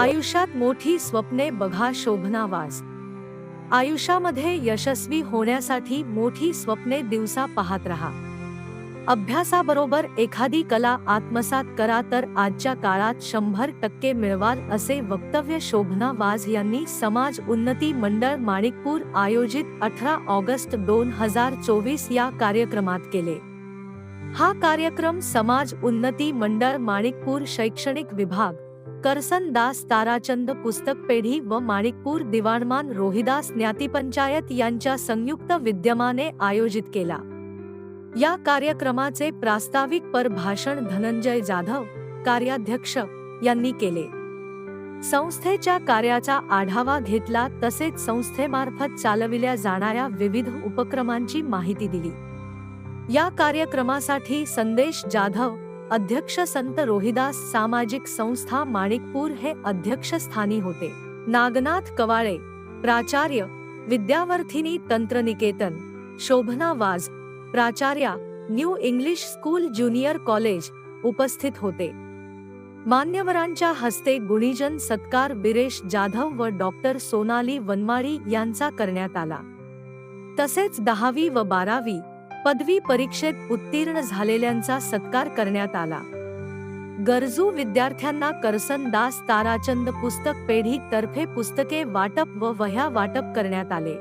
आयुष्यात मोठी स्वप्ने बघा शोभनावास. आयुष्यामध्ये यशस्वी होण्यासाठी मोठी स्वप्ने दिवसा पाहत राहा. अभ्यासाबरोबर एखादी कला आत्मसात करा तर आजच्या काळात शंभर टक्के मिळवाल असे वक्तव्य शोभना वाज यांनी समाज उन्नती मंडळ माणिकपूर आयोजित अठरा ऑगस्ट दोन हजार चोवीस या कार्यक्रमात केले. हा कार्यक्रम समाज उन्नती मंडळ माणिकपूर शैक्षणिक विभाग करसन दास ताराचंद पुस्तक पेढी व माणिकपूर दिवाणमान रोहिदास ज्ञातीपंचायत यांच्या संयुक्त विद्यमाने आयोजित केला. या कार्यक्रमाचे प्रास्ताविक पर भाषण धनंजय जाधव कार्याध्यक्ष यांनी केले. संस्थेच्या कार्याचा आढावा घेतला तसेच संस्थेमार्फत चालविल्या जाणाऱ्या विविध उपक्रमांची माहिती दिली. या कार्यक्रमासाठी संदेश जाधव अध्यक्ष संत रोहिदास सामाजिक संस्था माणिकपूर हे अध्यक्षस्थानी होते. नागनाथ कवाळे प्राचार्य विद्यावर्थिनी तंत्रनिकेतन शोभना वाज प्राचार्या new English school junior college उपस्थित होते. मान्यवरांच्या हस्ते गुणीजन सत्कार बिरेश जाधव व डॉक्टर सोनाली वनमाळी यांचा करण्यात आला. तसेच दहावी व बारावी पदवी परीक्षेत उत्तीर्ण झालेल्यांचा सत्कार करण्यात आला. गरजू विद्यार्थ्यांना करसन दास ताराचंद पुस्तक पेढी तर्फे पुस्तके वाटप व वह्या वाटप करण्यात आले.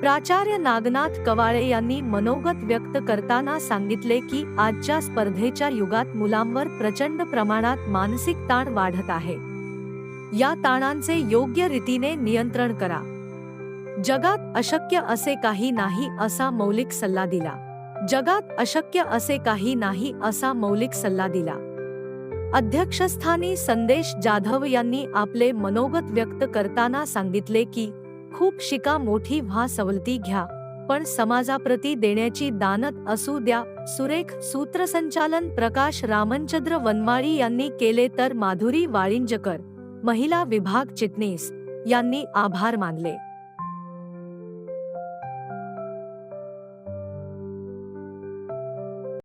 प्राचार्य नागनाथ कवाळे यांनी मनोगत व्यक्त करताना सांगितले की आजच्या स्पर्धेच्या युगात मुलांवर प्रचंड प्रमाणात मानसिक ताण वाढत आहे. या ताणांचे योग्य रीतीने नियंत्रण करा. जगात अशक्य असे काही नाही असा मौलिक सल्ला दिला. जगात अशक्य असे काही नाही असा मौलिक सल्ला दिला. अध्यक्षस्थानी संदेश जाधव यांनी आपले मनोगत व्यक्त करताना सांगितले की खूप शिका मोठी व्हा सवलती घ्या पण समाजाप्रती देण्याची दानत असू द्या. सुरेख सूत्रसंचालन प्रकाश रामनचंद्र वनमाळी यांनी केले तर माधुरी वाळिंजकर महिला विभाग चिटणीस यांनी आभार मानले.